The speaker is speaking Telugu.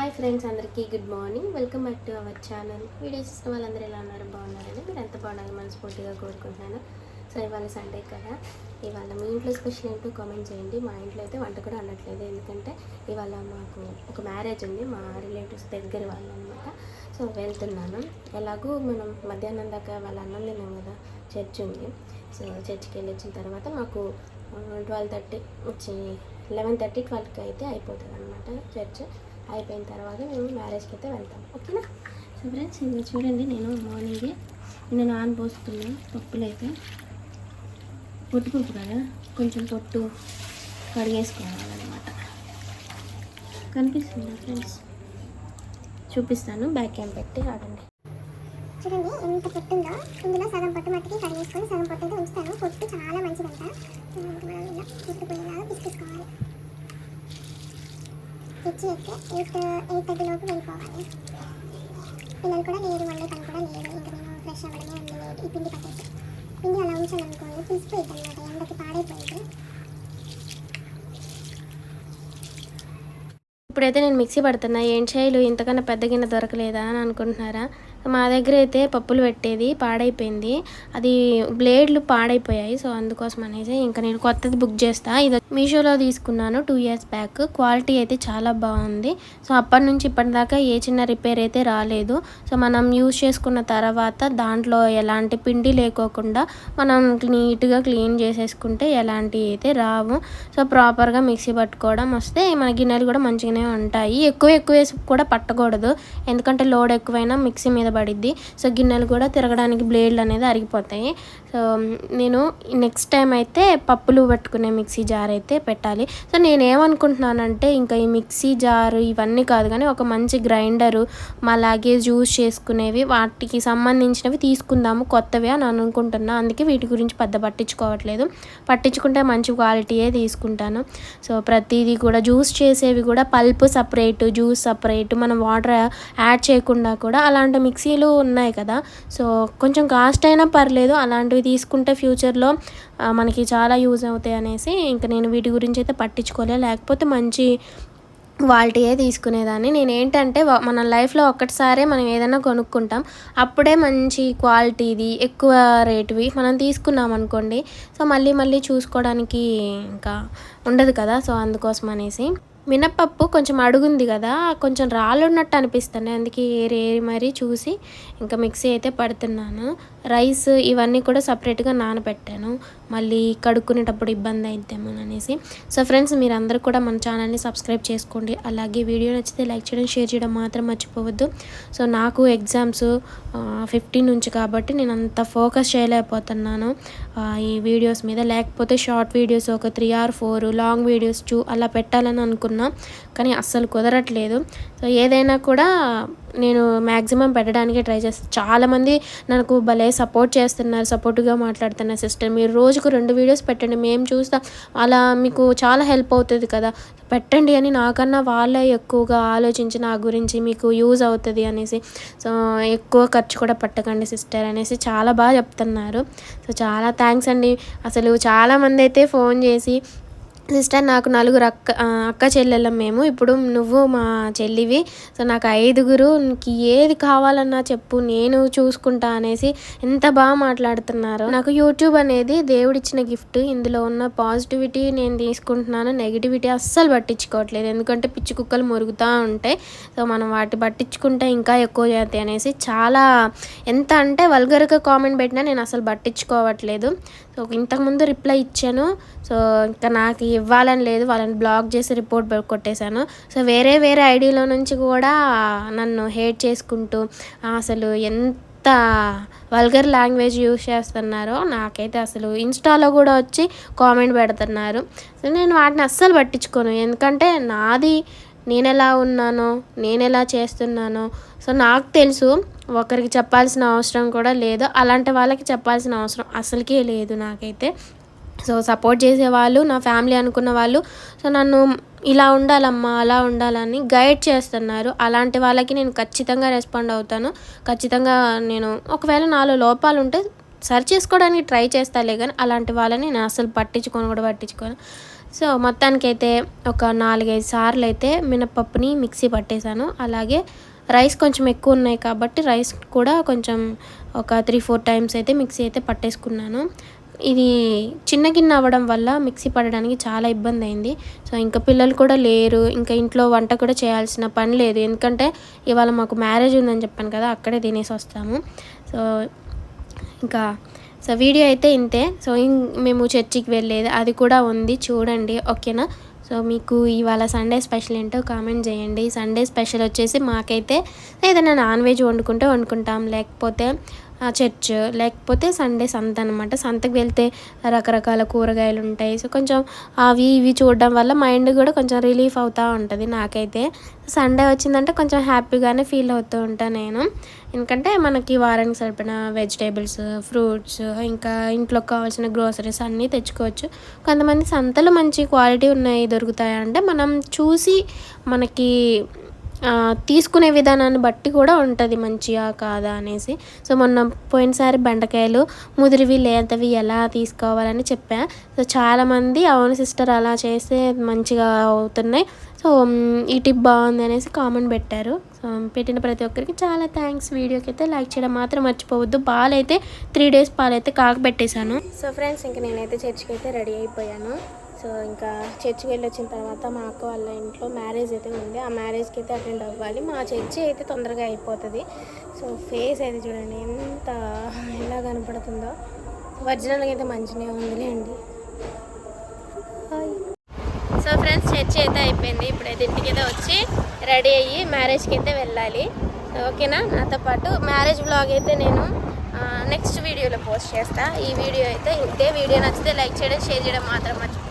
హాయ్ ఫ్రెండ్స్ అందరికీ good morning welcome back to our channel videos చూసిన వాళ్ళందరూ ఎలా ఉన్నారు? బాగున్నారని మీరు ఎంత బాగున్నారు మనస్ఫూర్తిగా కోరుకుంటున్నాను. సో ఇవాళ సండే కదా. ఇవాళ మీ ఇంట్లో స్పెషల్ ఏంటో కామెంట్ చేయండి. మా ఇంట్లో అయితే వంట కూడా అనట్లేదు ఎందుకంటే ఇవాళ మాకు ఒక మ్యారేజ్ ఉంది. మా రిలేటివ్స్ దగ్గర వాళ్ళు అనమాట సో వెళ్తున్నాను. ఎలాగో మనం మధ్యాహ్నం దాకా వాళ్ళ అన్నం తిన్నాం కదా చర్చ్ ఉంది. సో చర్చ్కి వెళ్ళి వచ్చిన తర్వాత మాకు ట్వెల్వ్ థర్టీ వచ్చి లెవెన్ థర్టీ ట్వెల్వ్కి అయితే అయిపోతుంది అనమాట చర్చ్ అయిపోయిన తర్వాత మేము మ్యారేజ్కి అయితే వెళ్తాం. ఓకేనా? సో ఫ్రెండ్స్ ఇది చూడండి నేను మార్నింగే నేను నాన్ పోసుకున్న పప్పులు అయితే పొట్టు పప్పు కదా కొంచెం పొట్టు కడిగేసుకోవాలన్నమాట. కనిపిస్తుందా ఫ్రెండ్స్? చూపిస్తాను బ్యాక్ క్యామ్ పెట్టి ఆడండి చూడండి ఎంత పొట్టు ఉందో? ఇందులో సగం పొట్టు మట్టికి కడిగేసుకొని సగం పొట్టు అయితే ఉంచుతాను. పొట్టు చాలా మంచిదంట ఇంక మనం ఇలా పొట్టు పొయ్యేలాగా పిసికేసుకోవాలి తెచ్చి అయితే ఎయిట్ ఎయిట్ థర్టీలోపు వెళ్ళిపోవాలి. పిల్లలు కూడా లేరు వండే పని కూడా లేదు ఇంకా నేను ఫ్రెష్ అవ్వడమే ఉంది లేదు. ఈ పిండి పట్టేసి. పిండి అలా ఉంచాను అనుకోండి పిలిచిపోయింది అనమాట ఎండకి పాడైపోయింది. ఇప్పుడైతే నేను మిక్సీ పడుతున్నా. ఏం చేయాలి? ఇంతకన్నా పెద్ద గిన్నె దొరకలేదా అని అనుకుంటున్నారా? మా దగ్గర అయితే పప్పులు పెట్టేది పాడైపోయింది. అది బ్లేడ్లు పాడైపోయాయి. సో అందుకోసం అనేసి ఇంకా నేను కొత్తది బుక్ చేస్తా. ఇది మీషోలో తీసుకున్నాను టూ ఇయర్స్ బ్యాక్. క్వాలిటీ అయితే చాలా బాగుంది. సో అప్పటి నుంచి ఇప్పటిదాకా ఏ చిన్న రిపేర్ అయితే రాలేదు. సో మనం యూజ్ చేసుకున్న తర్వాత దాంట్లో ఎలాంటి పిండి లేకోకుండా మనం నీట్గా క్లీన్ చేసేసుకుంటే ఎలాంటి అయితే రావు. సో ప్రాపర్గా మిక్సీ పట్టుకోవడం వస్తే మన గిన్నెలు కూడా మంచిగానే ఉంటాయి. ఎక్కువ ఎక్కువ వేసి కూడా పట్టకూడదు. ఎందుకంటే లోడ్ ఎక్కువైనా మిక్సీ మీద పడిద్ది సో గిన్నెలు కూడా తిరగడానికి బ్లేడ్లు అనేది అరిగిపోతాయి. సో నేను నెక్స్ట్ టైం అయితే పప్పులు పట్టుకునే మిక్సీ జార్ అయితే పెట్టాలి. సో నేను ఏమనుకుంటున్నానంటే ఇంకా ఈ మిక్సీ జారు ఇవన్నీ కాదు కానీ ఒక మంచి గ్రైండరు అలాగే జ్యూస్ చేసుకునేవి వాటికి సంబంధించినవి తీసుకుందాము కొత్తవి అని అనుకుంటున్నా. అందుకే వీటి గురించి పెద్ద పట్టించుకోవట్లేదు. పట్టించుకుంటే మంచి క్వాలిటీయే తీసుకుంటాను. సో ప్రతిదీ కూడా జ్యూస్ చేసేవి కూడా పల్ప్ సపరేట్ జ్యూస్ సపరేట్ మనం వాటర్ యాడ్ చేయకుండా కూడా అలాంటి మిక్స్ మిక్సీలు ఉన్నాయి కదా. సో కొంచెం కాస్ట్ అయినా పర్లేదు. అలాంటివి తీసుకుంటే ఫ్యూచర్లో మనకి చాలా యూజ్ అవుతాయి అనేసి ఇంకా నేను వీటి గురించి అయితే పట్టించుకోలేదు లేకపోతే మంచి క్వాలిటీయే తీసుకునేదాన్ని. నేను ఏంటంటే మన లైఫ్లో ఒక్కటిసారే మనం ఏదైనా కొనుక్కుంటాం. అప్పుడే మంచి క్వాలిటీది ఎక్కువ రేటువి మనం తీసుకున్నాం అనుకోండి. సో మళ్ళీ మళ్ళీ చూసుకోవడానికి ఇంకా ఉండదు కదా. సో అందుకోసం అనేసి. మినప్పప్పు కొంచెం అడుగుంది కదా కొంచెం రాళ్ళున్నట్టు అనిపిస్తుంది అనిపిస్తున్నాయి. అందుకే ఏరి ఏరి మరీ చూసి ఇంకా మిక్సీ అయితే పడుతున్నాను. రైస్ ఇవన్నీ కూడా సపరేట్గా నానబెట్టాను. మళ్ళీ కడుక్కునేటప్పుడు ఇబ్బంది అయిద్దేమో అనేసి. సో ఫ్రెండ్స్ మీరు కూడా మన ఛానల్ని సబ్స్క్రైబ్ చేసుకోండి. అలాగే వీడియో నచ్చితే లైక్ చేయడం షేర్ చేయడం మాత్రం మర్చిపోవద్దు. సో నాకు ఎగ్జామ్స్ ఫిఫ్టీన్ నుంచి కాబట్టి నేను అంత ఫోకస్ చేయలేకపోతున్నాను. ఈ వీడియోస్ మీద. లేకపోతే షార్ట్ వీడియోస్ ఒక three or four long videos too అలా పెట్టాలని అనుకున్నాను అనుకున్నా కానీ అస్సలు కుదరట్లేదు. సో ఏదైనా కూడా నేను మ్యాక్సిమం పెట్టడానికి ట్రై చేస్తాను చాలామంది నాకు భలే సపోర్ట్ చేస్తున్నారు సపోర్ట్గా మాట్లాడుతున్నారు సిస్టర్. మీరు రోజుకు రెండు వీడియోస్ పెట్టండి మేము చూస్తాం. అలా మీకు చాలా హెల్ప్ అవుతుంది కదా. పెట్టండి అని నాకన్నా వాళ్ళే ఎక్కువగా ఆలోచించి నా గురించి మీకు యూజ్ అవుతుంది అనేసి. సో ఎక్కువ ఖర్చు కూడా పెట్టకండి సిస్టర్ అనేసి చాలా బాగా చెప్తున్నారు. సో చాలా థ్యాంక్స్ అండి. అసలు చాలామంది అయితే ఫోన్ చేసి సిస్టర్ నాకు నలుగురు అక్క అక్క చెల్లెళ్ళం మేము. ఇప్పుడు నువ్వు మా చెల్లివి. సో నాకు ఐదుగురు నీకు ఏది కావాలన్నా చెప్పు నేను చూసుకుంటా అనేసి ఎంత బాగా మాట్లాడుతున్నారు. నాకు యూట్యూబ్ అనేది దేవుడిచ్చిన గిఫ్ట్. ఇందులో ఉన్న పాజిటివిటీ నేను తీసుకుంటున్నాను నెగిటివిటీ అస్సలు పట్టించుకోవట్లేదు. ఎందుకంటే పిచ్చి కుక్కలు మురుగుతూ ఉంటాయి సో మనం వాటి పట్టించుకుంటే ఇంకా ఎక్కువ చేస్తాయి అనేసి చాలా ఎంత అంటే వల్గర్గా కామెంట్ పెట్టినా నేను అసలు పట్టించుకోవట్లేదు. సో ఇంతకుముందు రిప్లై ఇచ్చాను. సో ఇంకా నాకు ఇవ్వాలని లేదు వాళ్ళని బ్లాక్ చేసి రిపోర్ట్ కొట్టేశాను. సో వేరే వేరే ఐడిలో నుంచి కూడా నన్ను హేట్ చేసుకుంటూ అసలు ఎంత వల్గర్ లాంగ్వేజ్ యూజ్ చేస్తున్నారో నాకైతే అసలు ఇన్స్టాలో కూడా వచ్చి కామెంట్ పెడుతున్నారు. సో నేను వాటిని అస్సలు పట్టించుకోను. ఎందుకంటే నాది నేను ఎలా ఉన్నానో నేను ఎలా చేస్తున్నానో సో నాకు తెలుసు ఒకరికి చెప్పాల్సిన అవసరం కూడా లేదు అలాంటి వాళ్ళకి చెప్పాల్సిన అవసరం అసలుకే లేదు నాకైతే. సో సపోర్ట్ చేసేవాళ్ళు నా ఫ్యామిలీ అనుకున్న వాళ్ళు. సో నన్ను ఇలా ఉండాలమ్మా అలా ఉండాలని గైడ్ చేస్తున్నారు. అలాంటి వాళ్ళకి నేను ఖచ్చితంగా రెస్పాండ్ అవుతాను. ఖచ్చితంగా నేను ఒకవేళ నాలో లోపాలు ఉంటే సరి చేసుకోవడానికి ట్రై చేస్తాలే కానీ అలాంటి వాళ్ళని నేను అసలు పట్టించుకొని కూడా పట్టించుకోను. సో మొత్తానికైతే ఒక నాలుగైదు సార్లు అయితే మినపప్పుని మిక్సీ పట్టేశాను. అలాగే రైస్ కొంచెం ఎక్కువ ఉన్నాయి కాబట్టి రైస్ కూడా కొంచెం ఒక త్రీ ఫోర్ టైమ్స్ అయితే మిక్సీ అయితే పట్టేసుకున్నాను. ఇది చిన్న గిన్నె అవ్వడం వల్ల మిక్సీ పడడానికి చాలా ఇబ్బంది అయింది. సో ఇంకా పిల్లలు కూడా లేరు. ఇంకా ఇంట్లో వంట కూడా చేయాల్సిన పని లేదు. ఎందుకంటే ఇవాళ మాకు మ్యారేజ్ ఉందని చెప్పాను కదా అక్కడే తినేసి వస్తాము. సో ఇంకా సో వీడియో అయితే ఇంతే. సో మేము చర్చికి వెళ్ళేది అది కూడా ఉంది. చూడండి ఓకేనా? సో మీకు ఇవాళ సండే స్పెషల్ ఏంటో కామెంట్ చేయండి. సండే స్పెషల్ వచ్చేసి మాకైతే ఏదైనా నాన్ వెజ్ వండుకుంటే వండుకుంటాం. లేకపోతే చర్చ్ లేకపోతే సండే సంత అనమాట సంతకు వెళ్తే రకరకాల కూరగాయలు ఉంటాయి. సో కొంచెం అవి ఇవి చూడడం వల్ల మైండ్ కూడా కొంచెం రిలీఫ్ అవుతూ ఉంటుంది నాకైతే. సండే వచ్చిందంటే కొంచెం హ్యాపీగానే ఫీల్ అవుతూ ఉంటాను నేను. ఎందుకంటే మనకి వారానికి సరిపడిన వెజిటేబుల్స్ ఫ్రూట్స్ ఇంకా ఇంట్లో కావాల్సిన గ్రోసరీస్ అన్నీ తెచ్చుకోవచ్చు. కొంతమంది సంతలు మంచి క్వాలిటీ ఉన్నాయి దొరుకుతాయంటే మనం చూసి మనకి తీసుకునే విధానాన్ని బట్టి కూడా ఉంటుంది మంచిగా కాదా అనేసి. సో మొన్న పోయినసారి బెండకాయలు ముదిరివి లేతవి ఎలా తీసుకోవాలని చెప్పా. సో చాలామంది అవును సిస్టర్ అలా చేస్తే మంచిగా అవుతున్నాయి. సో ఈ టిప్ బాగుంది అనేసి కామెంట్ పెట్టారు. సో పెట్టిన ప్రతి ఒక్కరికి చాలా థ్యాంక్స్. వీడియోకి అయితే లైక్ చేయడం మాత్రం మర్చిపోవద్దు. పాలైతే త్రీ డేస్ పాలైతే కాకపెట్టేశాను. సో ఫ్రెండ్స్ ఇంకా నేనైతే చర్చికి అయితే రెడీ అయిపోయాను. సో ఇంకా చర్చికి వెళ్ళి వచ్చిన తర్వాత మా అక్క వాళ్ళ ఇంట్లో మ్యారేజ్ అయితే ఉంది. ఆ మ్యారేజ్కి అయితే అటెండ్ అవ్వాలి. మా చర్చి అయితే తొందరగా అయిపోతుంది. సో ఫేస్ అయితే చూడండి ఎంత ఎలా కనపడుతుందో. ఒరిజినల్గా అయితే మంచిగా ఉందిలే అండి. సో ఫ్రెండ్స్ చర్చి అయితే అయిపోయింది. ఇప్పుడైతే ఇంటికైతే వచ్చి రెడీ అయ్యి మ్యారేజ్కి అయితే వెళ్ళాలి. ఓకేనా? నాతో పాటు మ్యారేజ్ బ్లాగ్ అయితే నేను నెక్స్ట్ వీడియోలో పోస్ట్ చేస్తా. ఈ వీడియో అయితే ఇంతే వీడియో నచ్చితే లైక్ చేయడం షేర్ చేయడం మాత్రం మర్చిపోకండి